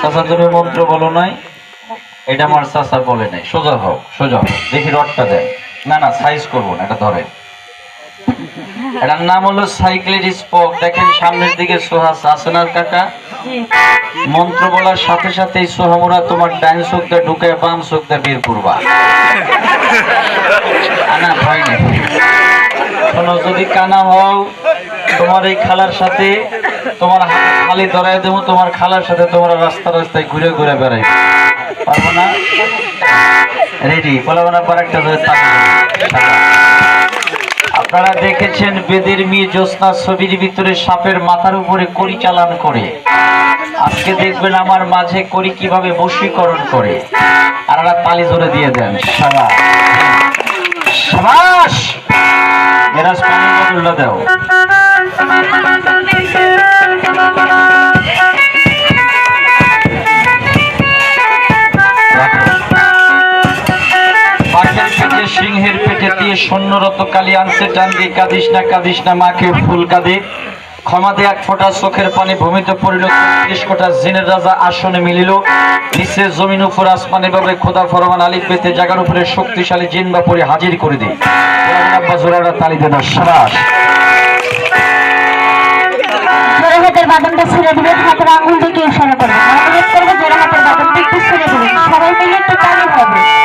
চাচা তুমি মন্ত্র বলো নাই এটা আমার চাচা বলে নাই। সোজা হোক সোজা হোক দেখি রডটা দেন। না না সাইজ করব না এটা ধরেন। এটার নাম হলো সাইক্লের স্পক। দেখেন সামনের দিকে কাকা। মন্ত্র বলার সাথে সাথেই সোহামুরা তোমার ডাইন চোখ দিয়ে ঢুকে বাম চোখ দিয়ে বের করবা। আনা ভয় নেই। শোনো যদি কানা হও তোমার এই খালার সাথে তোমার খালি ধরাই দেবো, তোমার খালার সাথে তোমরা রাস্তা রাস্তায় ঘুরে ঘুরে বেড়াই। পারব না? রেডি বলব না পর একটা ধরে আপনারা দেখেছেন বেদের মেয়ে জ্যোৎস্না ছবির ভিতরে সাপের মাথার উপরে করি চালান করে। আজকে দেখবেন আমার মাঝে করি কীভাবে বশীকরণ করে। আর একটা তালি ধরে দিয়ে দেন। সাবাস। সাবাস! মেরাজ পানি দাও। পেটে দিয়ে সৈন্যরত কালি আনছে টান দিয়ে কাঁদিস না কাঁদিস না, মাকে ফুল কাঁদে। ক্ষমাতে এক ফোটা চোখের পানি ভূমিতে পড়িল, ত্রিশ কোটা জিনের রাজা আসনে মিলিল। নিচে জমিন উপর আসমানে বাবে খোদা ফরমান আলী পেতে জাগার উপরে শক্তিশালী জিন বা পরে হাজির করে দিই জোরারা তালি দেন সারাস। হাতের বাদনটা ছেড়ে দিবে হাতের আঙুল দিয়ে কেউ সরে পড়বে করবে জোড়া হাতের বাদনটা একটু ছেড়ে দিবে সবাই মিলে একটু তালি হবে।